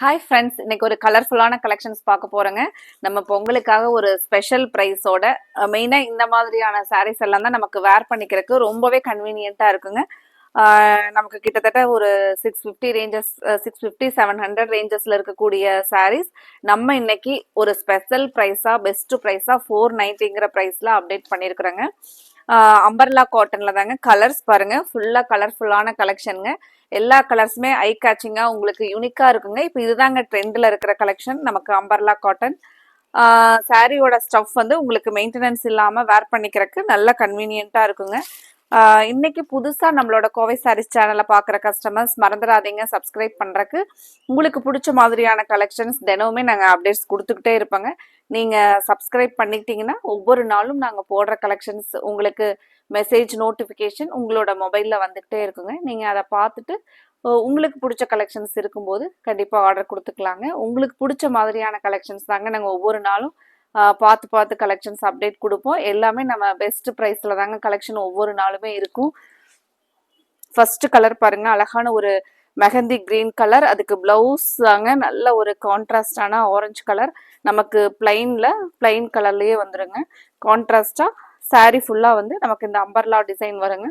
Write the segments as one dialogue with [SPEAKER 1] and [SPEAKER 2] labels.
[SPEAKER 1] Hi friends இன்னைக்கு ஒரு கலர்ஃபுல்லான கலெக்ஷன்ஸ் பார்க்க போறோங்க. நம்ம பொங்கலுக்காக ஒரு ஸ்பெஷல் ப்ரைஸோட மெயினாக இந்த மாதிரியான சாரீஸ் எல்லாம் தான் நமக்கு வேர் பண்ணிக்கிறதுக்கு ரொம்பவே கன்வீனியண்ட்டாக இருக்குங்க. நமக்கு கிட்டத்தட்ட ஒரு six fifty ranges six fifty seven hundred ரேஞ்சஸில் இருக்கக்கூடிய சாரீஸ் நம்ம இன்னைக்கு ஒரு ஸ்பெஷல் ப்ரைஸாக பெஸ்ட் ப்ரைஸாக ஃபோர் நைன்ட்டிங்கிற ப்ரைஸில் அப்டேட் பண்ணியிருக்கிறோங்க அம்பர்லா காட்டன்ல தாங்க. கலர்ஸ் பாருங்க. ஃபுல்லா கலர்ஃபுல்லான கலெக்ஷனுங்க எல்லா கலர்ஸுமே ஐ கேச்சிங்கா உங்களுக்கு யூனிக்கா இருக்குங்க. இப்போ இதுதாங்க ட்ரெண்ட்ல இருக்கிற கலெக்ஷன் நமக்கு அம்பர்லா காட்டன். சாரியோட ஸ்டஃப் வந்து உங்களுக்கு மெயின்டெனன்ஸ் இல்லாம வேர் பண்ணிக்கிறதுக்கு நல்ல கன்வீனியன்ட்டா இருக்குங்க. இன்னைக்கு புதுசாக நம்மளோட கோவை சாரீஸ் சேனலை பார்க்குற கஸ்டமர்ஸ் மறந்துடாதீங்க சப்ஸ்கிரைப் பண்ணுறக்கு உங்களுக்கு பிடிச்ச மாதிரியான கலெக்ஷன்ஸ் தினமுமே நாங்கள் அப்டேட்ஸ் கொடுத்துக்கிட்டே இருப்போங்க. நீங்கள் சப்ஸ்கிரைப் பண்ணிட்டீங்கன்னா ஒவ்வொரு நாளும் நாங்கள் போடுற கலெக்ஷன்ஸ் உங்களுக்கு மெசேஜ் நோட்டிஃபிகேஷன் உங்களோட மொபைலில் வந்துக்கிட்டே இருக்குங்க. நீங்கள் அதை பார்த்துட்டு உங்களுக்கு பிடிச்ச கலெக்ஷன்ஸ் இருக்கும்போது கண்டிப்பாக ஆர்டர் கொடுத்துக்கலாங்க. உங்களுக்கு பிடிச்ச மாதிரியான கலெக்ஷன்ஸ் தாங்க நாங்கள் ஒவ்வொரு நாளும் பார்த்து பார்த்து கலெக்ஷன்ஸ் அப்டேட் கொடுப்போம். எல்லாமே நம்ம பெஸ்ட் ப்ரைஸில் தாங்க கலெக்ஷன் ஒவ்வொரு நாளுமே இருக்கும். ஃபர்ஸ்ட் கலர் பாருங்க அழகான ஒரு மெஹந்தி கிரீன் கலர் அதுக்கு பிளவுஸ் தாங்க நல்ல ஒரு கான்ட்ராஸ்டான ஆரஞ்சு கலர் நமக்கு பிளைனில் பிளைன் கலர்லேயே வந்துருங்க. கான்ட்ராஸ்டாக சாரீ ஃபுல்லாக வந்து நமக்கு இந்த அம்பர்லா டிசைன் வருங்க.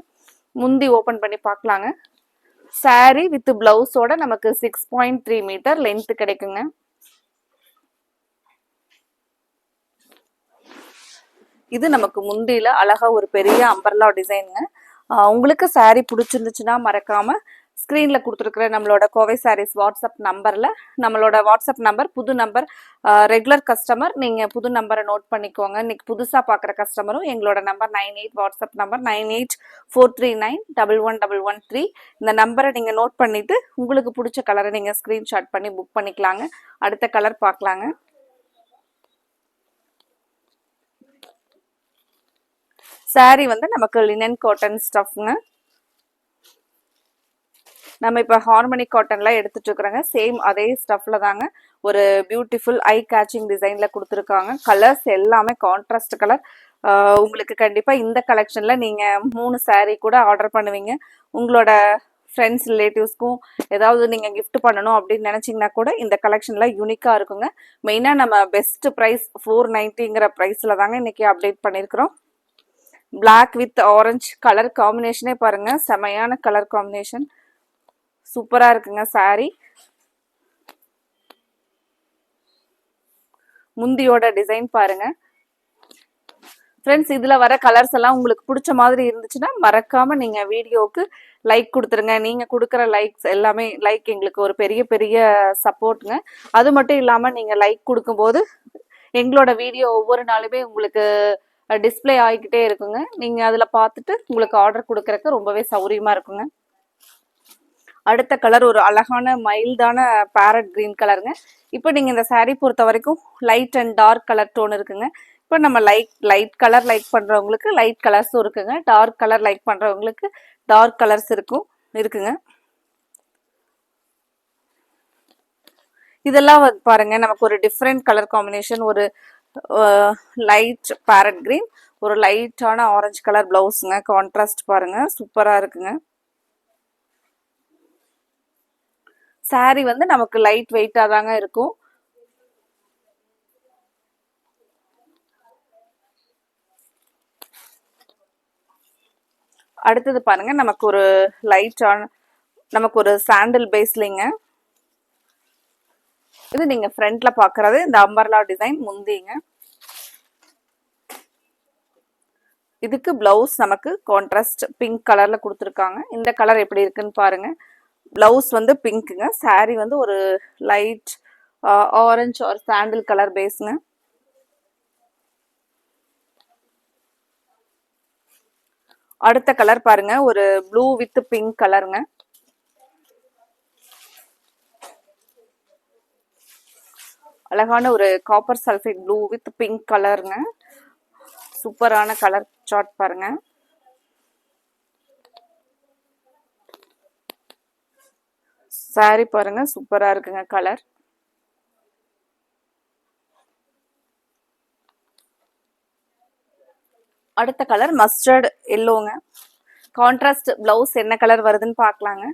[SPEAKER 1] முந்தி ஓப்பன் பண்ணி பார்க்கலாங்க. சாரீ வித் பிளவுஸோட நமக்கு six point three metre length கிடைக்குங்க. இது நமக்கு முந்தியில அழகா ஒரு பெரிய அம்பர்லா டிசைனுங்க உங்களுக்கு சாரீ பிடிச்சிருந்துச்சுன்னா மறக்காம ஸ்க்ரீனில் கொடுத்துருக்குற நம்மளோட கோவை சாரீஸ் வாட்ஸ்அப் நம்பரில் நம்மளோட வாட்ஸ்அப் நம்பர் புது நம்பர் ரெகுலர் கஸ்டமர் நீங்கள் புது நம்பரை நோட் பண்ணிக்கோங்க. இன்றைக்கி புதுசாக பார்க்குற கஸ்டமரும் எங்களோட number nine eight WhatsApp number nine eight four three nine double one double one three இந்த நம்பரை நீங்கள் நோட் பண்ணிவிட்டு உங்களுக்கு பிடிச்ச கலரை நீங்கள் ஸ்க்ரீன்ஷாட் பண்ணி புக் பண்ணிக்கலாங்க. அடுத்த கலர் பார்க்கலாங்க. Saree வந்து நமக்கு லினன் காட்டன் ஸ்டஃப்ங்க நம்ம இப்போ ஹார்மனி காட்டன்லாம் எடுத்துட்டு இருக்கிறோங்க. சேம் அதே ஸ்டஃப்பில் தாங்க. ஒரு பியூட்டிஃபுல் ஐ கேச்சிங் டிசைனில் கொடுத்துருக்காங்க. கலர்ஸ் எல்லாமே கான்ட்ராஸ்ட் கலர் உங்களுக்கு கண்டிப்பாக இந்த கலெக்ஷனில் நீங்கள் மூணு சாரீ கூட ஆர்டர் பண்ணுவீங்க. உங்களோட ஃப்ரெண்ட்ஸ் ரிலேட்டிவ்ஸ்க்கும் ஏதாவது நீங்கள் கிஃப்ட் பண்ணணும் அப்படின்னு நினச்சிங்கன்னா கூட இந்த கலெக்ஷனில் யூனிக்காக இருக்குங்க. மெயினாக நம்ம பெஸ்ட் ப்ரைஸ் ஃபோர் நைன்ட்டிங்கிற ப்ரைஸில் தாங்க இன்னைக்கு அப்டேட் பண்ணியிருக்கிறோம் பிளாக் வித் ஆரஞ்சு கலர் காம்பினேஷனே பாருங்க. செமையான கலர் காம்பினேஷன் சூப்பரா இருக்குங்க saree. முந்தியோட டிசைன் பாருங்க. ஃப்ரெண்ட்ஸ் இதில் வர கலர்ஸ் எல்லாம் உங்களுக்கு பிடிச்ச மாதிரி இருந்துச்சுன்னா மறக்காமல் நீங்கள் வீடியோவுக்கு லைக் கொடுத்துருங்க. நீங்கள் கொடுக்குற லைக்ஸ் எல்லாமே லைக் எங்களுக்கு ஒரு பெரிய பெரிய சப்போர்ட்டுங்க அது மட்டும் இல்லாமல் நீங்கள் லைக் கொடுக்கும்போது எங்களோட வீடியோ ஒவ்வொரு நாளுமே உங்களுக்கு டிஸ்ப்ளே ஆகிக்கிட்டே இருக்குங்க. நீங்கள் அதில் பார்த்துட்டு உங்களுக்கு ஆர்டர் கொடுக்குறக்கு ரொம்பவே சௌரியமாக இருக்குங்க. அடுத்த கலர் ஒரு அழகான மைல்டான பேரட் க்ரீன் கலருங்க இப்போ நீங்கள் இந்த சாரீ பொறுத்த வரைக்கும் light and dark colour tone இருக்குங்க. இப்போ நம்ம லைட் லைட் கலர் லைக் பண்ணுறவங்களுக்கு லைட் கலர்ஸும் இருக்குங்க. டார்க் கலர் லைக் பண்ணுறவங்களுக்கு டார்க் கலர்ஸ் இருக்கும் இருக்குங்க. இதெல்லாம் பாருங்க நமக்கு ஒரு டிஃப்ரெண்ட் கலர் காம்பினேஷன் ஒரு லைட் பேரட் க்ரீன் ஒரு லைட்டான ஆரஞ்சு கலர் ப்ளவுஸுங்க. கான்ட்ராஸ்ட் பாருங்க சூப்பராக இருக்குங்க. saree வந்து நமக்கு லைட் வெயிட்டாக தாங்க இருக்கும். அடுத்தது பாருங்க நமக்கு ஒரு லைட்டான நமக்கு ஒரு சாண்டில் பேஸ்லிங்க இது நீங்க ஃப்ரண்ட்ல பாக்குறது இந்த அம்பர்லா டிசைன் முந்திங்க. இதுக்கு பிளவுஸ் நமக்கு கான்ட்ராஸ்ட் பிங்க் கலர்ல கொடுத்துருக்காங்க. இந்த கலர் எப்படி இருக்குன்னு பாருங்க. பிளவுஸ் வந்து பிங்க்குங்க saree வந்து ஒரு லைட் ஆரஞ்சு ஒரு சாண்டில் கலர் பேஸுங்க அடுத்த கலர் பாருங்க. ஒரு ப்ளூ வித் பிங்க் கலருங்க அழகான ஒரு copper sulphate blue with pink கலருங்க சூப்பரான கலர் சார்ட் பாருங்க. சாரி பாருங்க சூப்பரா இருக்குங்க கலர் அடுத்த கலர் மஸ்டர்ட் எல்லோங்க கான்ட்ராஸ்ட் பிளவுஸ் என்ன கலர் வருதுன்னு பார்க்கலாங்க.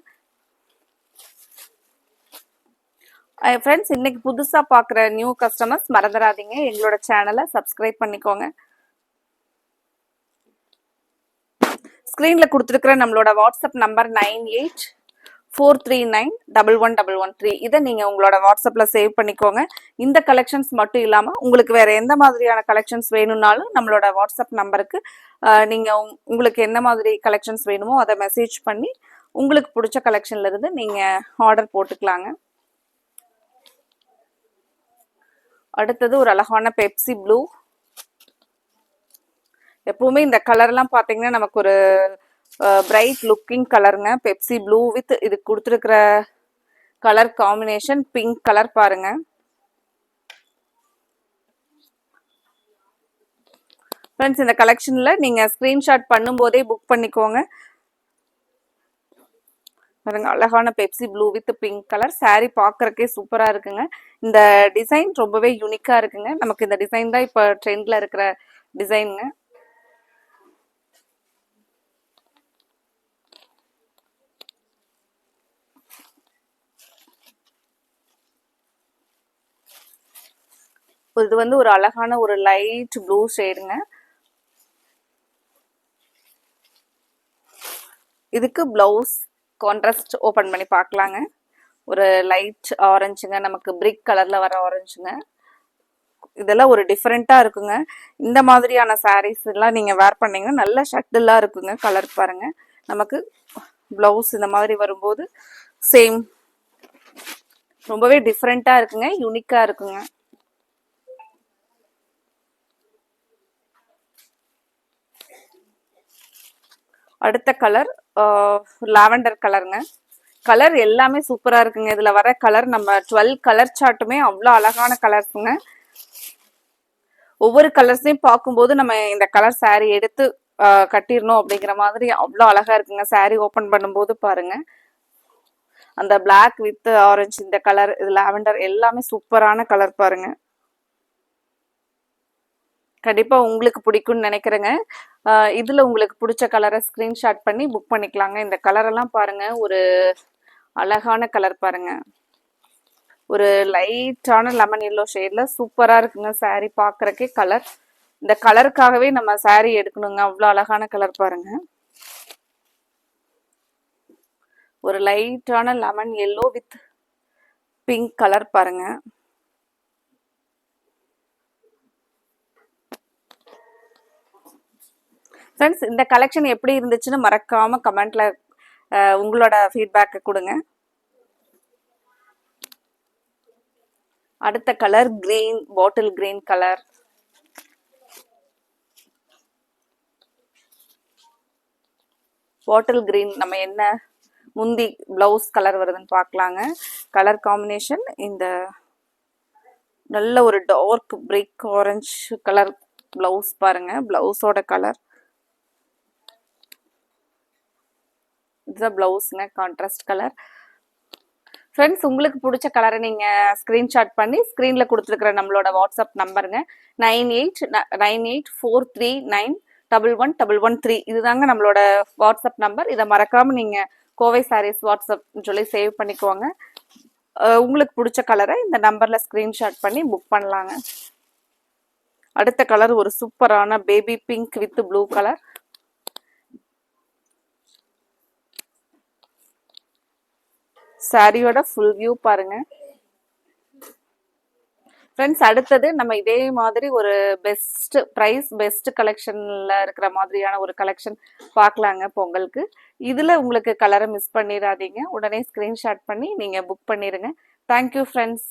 [SPEAKER 1] ஃப்ரெண்ட்ஸ் இன்னைக்கு புதுசாக பார்க்குற நியூ கஸ்டமர்ஸ் மறந்துடாதீங்க எங்களோட சேனலை சப்ஸ்கிரைப் பண்ணிக்கோங்க. ஸ்க்ரீனில் கொடுத்துருக்குற நம்மளோட WhatsApp number nine eight four three nine double one double one three இதை நீங்கள் உங்களோட வாட்ஸ்அப்பில் சேவ் பண்ணிக்கோங்க. இந்த கலெக்ஷன்ஸ் மட்டும் இல்லாமல் உங்களுக்கு வேறு எந்த மாதிரியான கலெக்ஷன்ஸ் வேணும்னாலும் நம்மளோட வாட்ஸ்அப் நம்பருக்கு நீங்கள் உங்களுக்கு எந்த மாதிரி கலெக்ஷன்ஸ் வேணுமோ அதை மெசேஜ் பண்ணி உங்களுக்கு பிடிச்ச கலெக்ஷன்லேருந்து நீங்கள் ஆர்டர் போட்டுக்கலாங்க. அடுத்தது ஒரு அழகான பெப்சி ப்ளூ எப்பவுமே இந்த கலர்லாம் பார்த்தீங்கன்னா நமக்கு ஒரு பிரைட் லுக்கிங் கலருங்க பெப்சி ப்ளூ வித் இது கொடுத்துருக்கிற கலர் காம்பினேஷன் பிங்க் கலர் பாருங்க. ஃப்ரெண்ட்ஸ் இந்த கலெக்ஷனில் நீங்கள் ஸ்க்ரீன்ஷாட் பண்ணும்போதே புக் பண்ணிக்கோங்க. பாருங்க அழகான Pepsi blue with pink colour saree பார்க்கறக்கே சூப்பராக இருக்குங்க. இந்த டிசைன் ரொம்பவே யூனிக்காக இருக்குங்க. நமக்கு இந்த டிசைன் தான் இப்போ ட்ரெண்டில் இருக்கிற டிசைனுங்க இது வந்து ஒரு அழகான ஒரு லைட் ப்ளூ ஷேடுங்க இதுக்கு பிளவுஸ் கான்ட்ராஸ்ட் ஓப்பன் பண்ணி பார்க்கலாங்க. ஒரு லைட் ஆரஞ்சுங்க நமக்கு பிரிக் கலரில் வர ஆரஞ்சுங்க இதெல்லாம் ஒரு டிஃப்ரெண்ட்டாக இருக்குங்க. இந்த மாதிரியான சாரீஸ் எல்லாம் நீங்கள் வேர் பண்ணீங்கன்னா நல்ல ஷட்டிலாக இருக்குங்க கலர் பாருங்க. நமக்கு ப்ளவுஸ் இந்த மாதிரி வரும்போது சேம் ரொம்பவே டிஃப்ரெண்ட்டாக இருக்குங்க யூனிக்காக இருக்குங்க. அடுத்த கலர் லாவெண்டர் கலருங்க. கலர் எல்லாமே சூப்பரா இருக்குங்க. இதுல வர கலர் நம்ம டுவெல் கலர் சார்ட்டுமே அவ்வளோ அழகான கலர்ஸுங்க ஒவ்வொரு கலர்ஸையும் பார்க்கும்போது நம்ம இந்த கலர் saree எடுத்து கட்டிடணும் அப்படிங்கிற மாதிரி அவ்வளோ அழகா இருக்குங்க. Saree ஓப்பன் பண்ணும்போது பாருங்க. அந்த பிளாக் வித் ஆரஞ்சு இந்த கலர் இது லாவெண்டர் எல்லாமே சூப்பரான கலர் பாருங்க. கண்டிப்பாக உங்களுக்கு பிடிக்கும்னு நினைக்கிறேங்க. இதில் உங்களுக்கு பிடிச்ச கலரை ஸ்க்ரீன்ஷாட் பண்ணி புக் பண்ணிக்கலாங்க. இந்த கலரெல்லாம் பாருங்கள் ஒரு அழகான கலர் பாருங்க. ஒரு லைட்டான லெமன் எல்லோ ஷேடில் சூப்பராக இருக்குங்க சாரீ பார்க்குறக்கே கலர் இந்த கலருக்காகவே நம்ம சாரீ எடுக்கணுங்க. அவ்வளோ அழகான கலர் பாருங்க. ஒரு லைட்டான lemon yellow with pink colour பாருங்க. ஃப்ரெண்ட்ஸ் இந்த கலெக்ஷன் எப்படி இருந்துச்சுன்னு மறக்காம கமெண்ட்ல உங்களோட ஃபீட்பேக்கை கொடுங்க. அடுத்த colour green bottle green colour bottle green நம்ம என்ன முந்தி பிளவுஸ் கலர் வருதுன்னு பார்க்கலாங்க. கலர் காம்பினேஷன் இந்த நல்ல ஒரு dark brick orange colour blouse பாருங்க. பிளவுஸோட கலர் இதுதான் பிளவுஸ்ங்க கான்ட்ராஸ்ட் கலர் ஃப்ரெண்ட்ஸ் உங்களுக்கு பிடிச்ச கலரை நீங்கள் ஸ்க்ரீன்ஷாட் பண்ணி ஸ்க்ரீனில் கொடுத்துருக்குற நம்மளோட WhatsApp நம்பருங்க nine eight nine eight four three nine double one double one three இதுதாங்க நம்மளோட வாட்ஸ்அப் நம்பர் இதை மறக்காமல் நீங்கள் கோவை சாரீஸ் வாட்ஸ்அப்னு சொல்லி சேவ் பண்ணிக்கோங்க. உங்களுக்கு பிடிச்ச கலரை இந்த நம்பரில் ஸ்க்ரீன்ஷாட் பண்ணி புக் பண்ணலாங்க. அடுத்த கலர் ஒரு சூப்பரான baby pink with blue colour சாரியோட ஃபுல் வியூ பாருங்க. ஃப்ரெண்ட்ஸ் அடுத்தது நம்ம இதே மாதிரி ஒரு பெஸ்ட் ப்ரைஸ் பெஸ்ட் கலெக்ஷன்ல இருக்கிற மாதிரியான ஒரு கலெக்ஷன் பார்க்கலாங்க பொங்கலுக்கு. இதுல உங்களுக்கு கலரை மிஸ் பண்ணிடாதீங்க. உடனே ஸ்கிரீன்ஷாட் பண்ணி நீங்க புக் பண்ணிடுங்க. Thank you friends